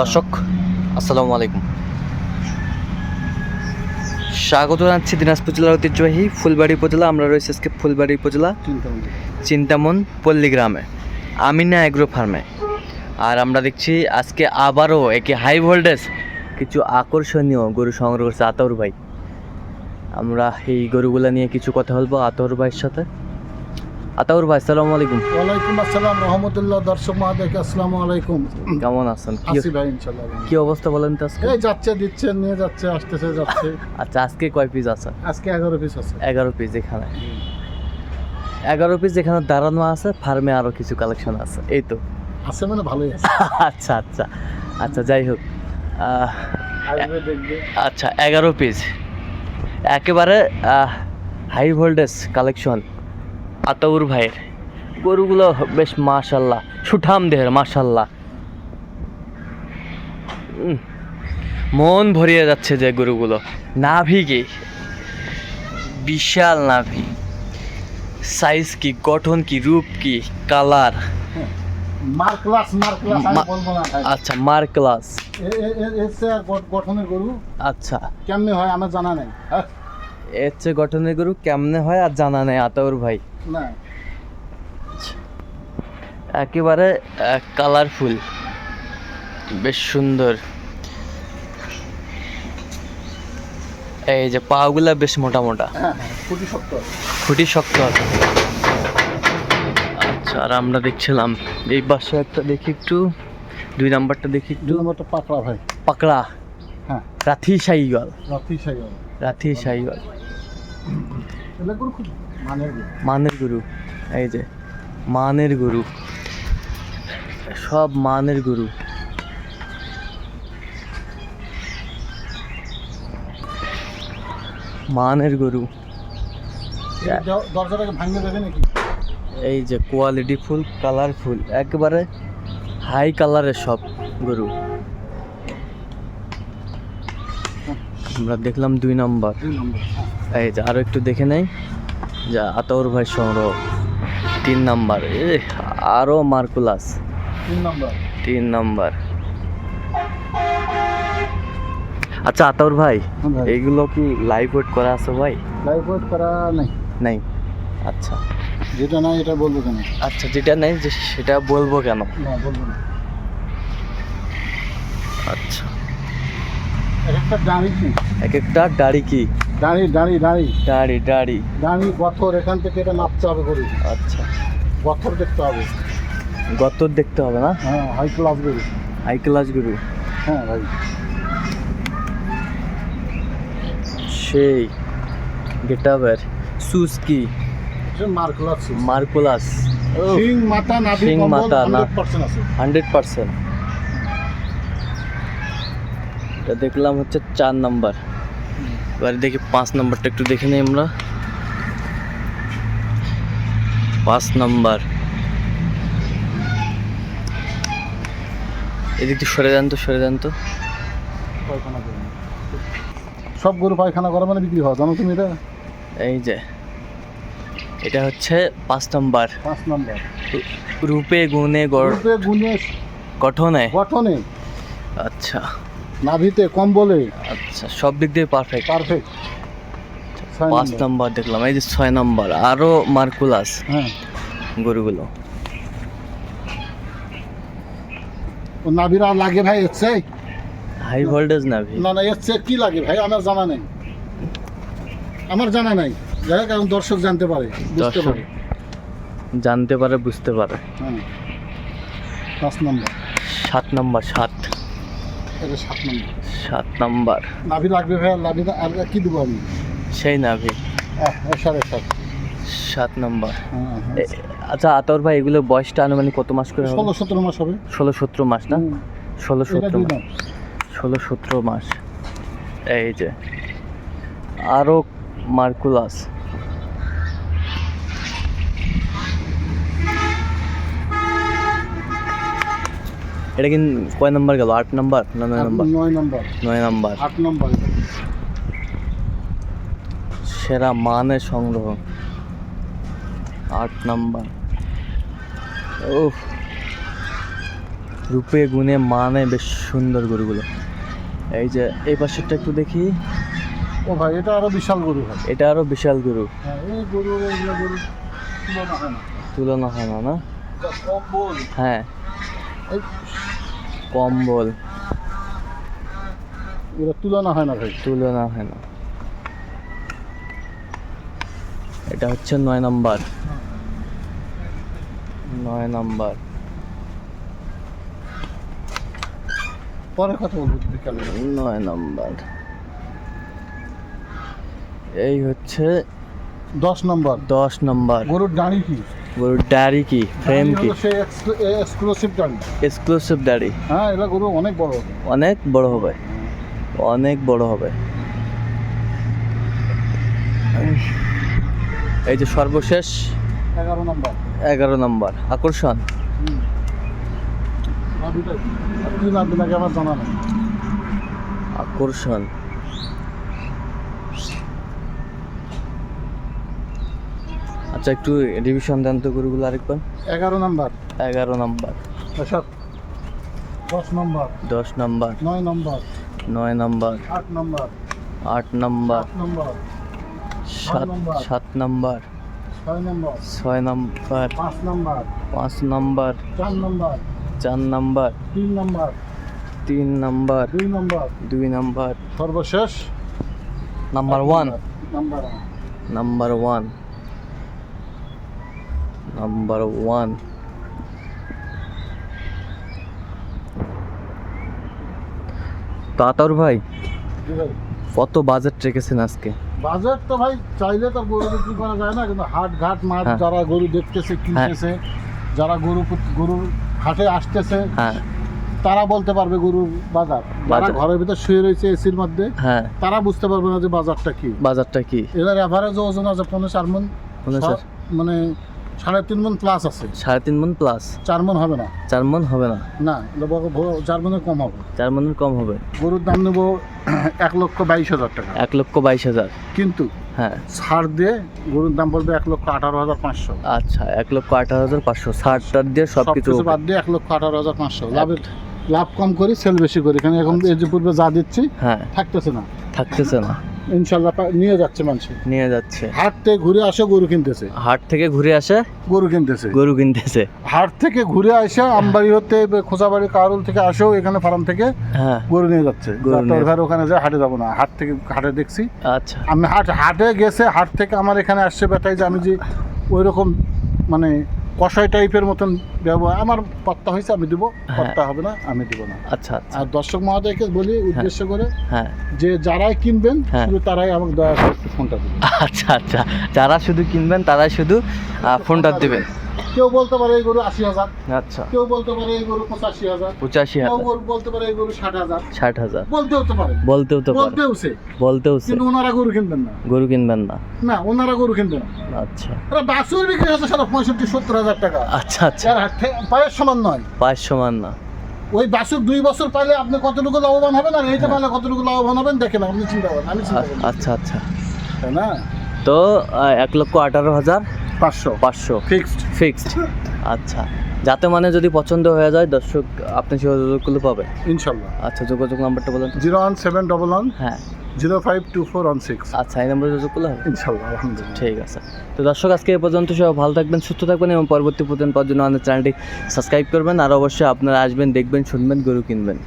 দর্শক, আসসালামু আলাইকুম। স্বাগত জানাচ্ছি দিনাজপুর জেলার ঐতিহ্যবাহী ফুলবাড়ি উপজেলা। আমরা রয়েছি আজকে ফুলবাড়ি উপজেলা, চিন্তামন পল্লী গ্রামে, আমিনা অ্যাগ্রো ফার্মে আর আমরা দেখছি আজকে আবারও একে হাই ভোল্টেজ কিছু আকর্ষণীয় গরু সংগ্রহ করছে আতর ভাই। আমরা এই গরুগুলা নিয়ে কিছু কথা বলব আতর ভাইয়ের সাথে। আতর ভাই আসসালামু আলাইকুম। ওয়ালাইকুম আসসালাম রহমতুল্লাহ দর্শক মহাদেরকে আসসালামু আলাইকুম। কেমন আছেন? কি আসি ভাই ইনশাল্লাহ কি অবস্থা বলেন তো আজকে? এই যাচ্ছে দিচ্ছে নিয়ে যাচ্ছে আসতেছে যাচ্ছে। আচ্ছা আজকে কয় পিস আছে? আজকে এগারো পিস আছে। এগারো পিস এখানে। এগারো পিস যেখানে দাঁড়ানো আছে ফার্মে আরও কিছু কালেকশন আছে। এই তো। আছে মানে ভালোই আছে। আচ্ছা আচ্ছা। আচ্ছা যাই হোক। আচ্ছা এগারো পিস একেবারে হাই ভোল্টেজ কালেকশন আতাউর ভাইয়ের। গরুগুলো বেশ মাশাল্লাহ সুঠাম দেহের মাশাল্লাহ। মন ভরিয়ে যাচ্ছে যে গরুগুলো। নাভি কি? বিশাল নাভি। সাইজ কি গঠন কি রূপ কি কালার? আচ্ছা মার ক্লাস। গঠনের গরু আচ্ছা। কেমনে হয় আমার জানা নেই হ্যাঁ? এর চেয়ে গঠনের গরু কেমনে হয় আর জানা নেই আতাউর ভাই। না। একেবারে কালারফুল বেশ সুন্দর। এই যে পাগুলা বেশ মোটা মোটা। হ্যাঁ হ্যাঁ শক্ত খুঁটি শক্ত আছে। আচ্ছা আর আমরা দেখছিলাম এই পাশে একটা দেখি একটু দুই নাম্বারটা দেখি একটু। নম্বরটা পাকড়া ভাই। পাকড়া? হ্যাঁ। রাথি সাইগল। রাথি সাইগল। গরু খুব মানের গুরু। এই যে মানের গুরু। সব মানের গুরু। মানের গরু। এই দরজাটাকে ভাঙে দেবে নাকি? এই যে কোয়ালিটি ফুল কালারফুল একেবারে হাই কালারের সব গরু। আমরা দেখলাম দুই নম্বর হ্যাঁ। এই যে আরও একটু দেখে নেই। যা আতর ভাই সংগ্রহ। তিন নাম্বার এ আরও মার্কুলাস। তিন নম্বর। তিন নাম্বার। আচ্ছা আতর ভাই হ্যাঁ ভাই। এইগুলো কি লাইভ ওয়েট করা আছে ভাই? লাইভ ওয়েট করা নেই। নাই। আচ্ছা। যেটা নাই এটা বলব কেন? আচ্ছা যেটা নেই যে সেটা বলব কেন? না বলব না। আচ্ছা। এক একটা দাঁড়ি কি? এক একটা দাড়ি কি? দাঁড়ি দাঁড়ি দাঁড়ি। দাড়ি দাড়ি। দাঁড়ি গথর এখান থেকে এটা মাপতে হবে গরু আচ্ছা। গথর দেখতে হবে। গতর দেখতে হবে না? হ্যাঁ হাই ক্লাস গরু। হাই ক্লাস গুরু। হ্যাঁ ভাই। সেই গেটাবের সুস্কি সে মার ক্লাস মার্কুলাস সিং মাথা নাভি কম্বল মাথা, না। 100% আছে। হান্ড্রেড পার্সেন্ট এটা দেখলাম হচ্ছে চার নাম্বার। এবার দেখি পাঁচ নাম্বারটা একটু দেখে নিই আমরা। পাঁচ নাম্বার। এদিক দিয়ে সরে যান তো সরে যান তো। সব গরু পায়খানা করা মানে বিক্রি হয় জানো তুমি এটা? এই যে এটা হচ্ছে পাঁচ নাম্বার। পাঁচ নম্বর। রূপে গুণে গড় রূপে গুণে গঠনে। গঠনে। আচ্ছা। নাভিতে কম্বলে? আচ্ছা সব দিক দিয়ে পারফেক্ট পারফেক্ট পাঁচ নাম্বার। দেখলাম এই যে ছয় নাম্বার আরও মার্কুলাস হ্যাঁ। গরুগুলো। ও নাভিরা লাগে ভাই চেয়ে? হাই ভোল্টেজ নাভি। না না চেয়ে কি লাগে ভাই আমার জানা নেই। আমার জানা নাই। যাই হোক এখন দর্শক জানতে পারে বুঝতে দর্শক। পারে। জানতে পারে বুঝতে পারে। হ্যাঁ। পাঁচ নম্বর। সাত নাম্বার সাত। এটা সাত নম্বর। সাত নাম্বার। নাভি লাগবে ভাই নাভি আর কি দেবো আমি? সেই নাভি। আহ, এসার এসার সাত। নাম্বার। হ্যাঁ আচ্ছা আতর ভাই এগুলো বয়সটা আনুমানিক কত মাস করে ষোলো সতেরো মাস হবে। ষোলো সতেরো মাস না? ষোলো সতেরো মাস। ষোলো সতেরো মাস। এই যে। আরও মার্কুলাস। এটা কিন্তু কয় নাম্বার গেল? আট নাম্বার না নয় নাম্বার? নয় নম্বর। নয় নাম্বার। আট নম্বর। সেরা মানের সংগ্রহ। আট নাম্বার। ও রূপে গুণে মানে বেশ সুন্দর গরুগুলো। এই যে এই পাশেরটা একটু দেখি। ও ভাই এটা আরও বিশাল গরু ভাই এটা আরও বিশাল গরু। হ্যাঁ এই গরু তুলনা হয় না। হয় না হ্যাঁ। কম্বল। এগুলো তুলনা হয় না ভাই। তুলনা হয় না। এটা হচ্ছে নয় নাম্বার। নয় নাম্বার। পরে কথা বলব বিকালে। নয় নাম্বার। এই হচ্ছে দশ নম্বর। দশ নম্বর। গরুর দাড়ি কি? গরুর ডাড়ি কি ফ্রেম কি এক্সক্লুসিভ দাড়ি এক্সক্লুসিভ ডাড়ি হ্যাঁ এগুলো গরু অনেক বড় অনেক বড় হবে অনেক বড় হবে এই যে সর্বশেষ এগারো নম্বর। এগারো নম্বর আকর্ষণ। আকর্ষণ। আচ্ছা একটু রিভিশন দেন তো গরুগুলো আরেকবার। এগারো নম্বর। এগারো নম্বর। দশ। নম্বর। দশ নম্বর। নয় নম্বর। নয় নম্বর। আট নম্বর। আট নম্বর। সাত নম্বর। সাত নম্বর। ছয় নম্বর। পাঁচ নম্বর। পাঁচ নম্বর। চার নম্বর। চার নম্বর। তিন নম্বর। তিন নম্বর। দুই নম্বর। দুই নম্বর। সর্বশেষ। Number one. Number one. Number one Tatar ভাই কত বাজেট রেখেছেন আজকে? বাজেট তো ভাই চাইলে তো গরু বিক্রি করা যায় না কিন্তু হাট ঘাট মাঠ হ্যাঁ। যারা গরু দেখতেছে কিনতেছে যারা গরু গরুর হাটে আসতেছে হ্যাঁ। তারা বলতে পারবে গরুর বাজার। যারা। ঘরের ভিতর শুয়ে রয়েছে এসির মধ্যে হ্যাঁ। তারা বুঝতে পারবে না যে বাজারটা কি। বাজারটা কি? এদের অ্যাভারেজ ওজন আছে পনেরো চার মন মানে সাড়ে তিন মন প্লাস আছে। সাড়ে তিন মন প্লাস চার মন হবে না? চার মন হবে না। না চার মনের কম হবে। চার মনের কম হবে। গরুর দাম নেব এক লক্ষ বাইশ হাজার টাকা। এক লক্ষ বাইশ হাজার। কিন্তু হ্যাঁ। ছাড় দিয়ে গরুর দাম পড়বে এক লক্ষ আঠারো হাজার পাঁচশো। আচ্ছা এক লক্ষ আঠারো হাজার পাঁচশো। ষাট টার দিয়ে সব কিছু বাদ দিয়ে এক লক্ষ আঠারো হাজার পাঁচশো। লাভের লাভ কম করি সেল বেশি করি। এখানে এখন এই যে পূর্বে যা দিচ্ছি হ্যাঁ। থাকতেছে না। থাকতেছে না। ইনশাল্লাহ নিয়ে যাচ্ছে মানুষ। নিয়ে যাচ্ছে। হাট থেকে ঘুরে আসে গরু কিনতেছে। হাট থেকে ঘুরে আসে গরু কিনতেছে। গরু কিনতেছে। হাট থেকে ঘুরে আসে আমবাড়ি হতে খোঁচাবাড়ি কারুল থেকে আসেও এখানে ফার্ম থেকে হ্যাঁ। গরু নিয়ে যাচ্ছে। দরকার ওখানে যায় হাটে যাব না হাট থেকে হাটে দেখছি। আচ্ছা। আমি হাট হাটে গেছে হাট থেকে আমার এখানে আসছে বেটাই যে আমি যে ওই রকম মানে কষাই টাইপের মতন ব্যবহার আমার পত্তা হয়েছে আমি দিব হ্যাঁ। পত্তা হবে না আমি দিব না। আচ্ছা আচ্ছা। আর দর্শক মহোদয়কে বলি উদ্দেশ্য করে হ্যাঁ। যে যারাই কিনবেন হ্যাঁ। শুধু তারাই আমাকে দয়া করে একটু ফোনটা দেবেন। আচ্ছা আচ্ছা। যারা শুধু কিনবেন তারাই শুধু ফোনটা দেবেন। কেউ বলতে পারে এই গরু আশি হাজার। আচ্ছা। কেউ বলতে পারে এই গরু পঁচাশি হাজার। পঁচাশি হাজার। বলতে পারে এই গরু ষাট হাজার। ষাট হাজার। বলতেও তো পারে। বলতেও তো বলতেও সে। বলতেও সে। কিন্তু ওনারা গরু কিনবেন না। গরু কিনবেন না। না ওনারা গরু কিনবেন না। আচ্ছা। ওরা বাসুর বিক্রি হচ্ছে সারা পঁয়ষট্টি সত্তর হাজার টাকা। আচ্ছা আচ্ছা। যার পায়ের সমান নয়। পাঁচ সমান না। ওই বাসুর দুই বছর পাইলে আপনি কতটুকু লাভবান হবেন আর এইটা পাইলে কতটুকু লাভবান হবেন দেখেন আপনি চিন্তা করেন আমি আচ্ছা আচ্ছা। তাই না? তো এক লক্ষ আঠারো হাজার পাঁচশো। পাঁচশো। ফিক্সড। ফিক্সড আচ্ছা যাতে মানে যদি পছন্দ হয়ে যায় দর্শক আপনি সেই যোগাযোগগুলো পাবেন। ইনশাল্লাহ। আচ্ছা যোগাযোগ নাম্বারটা বলেন zero one seven double one. হ্যাঁ। Zero five two four one six. আচ্ছা এই নাম্বারে যোগাযোগ করলে হবে? ইনশাল্লাহ আলহামদুলিল্লাহ। ঠিক আছে। তো দর্শক আজকে এ পর্যন্ত সবাই ভালো থাকবেন সুস্থ থাকবেন এবং পরবর্তী প্রতিদিন পাওয়ার জন্য আমাদের চ্যানেলটি সাবস্ক্রাইব করবেন। আর অবশ্যই আপনারা আসবেন দেখবেন শুনবেন গরু কিনবেন।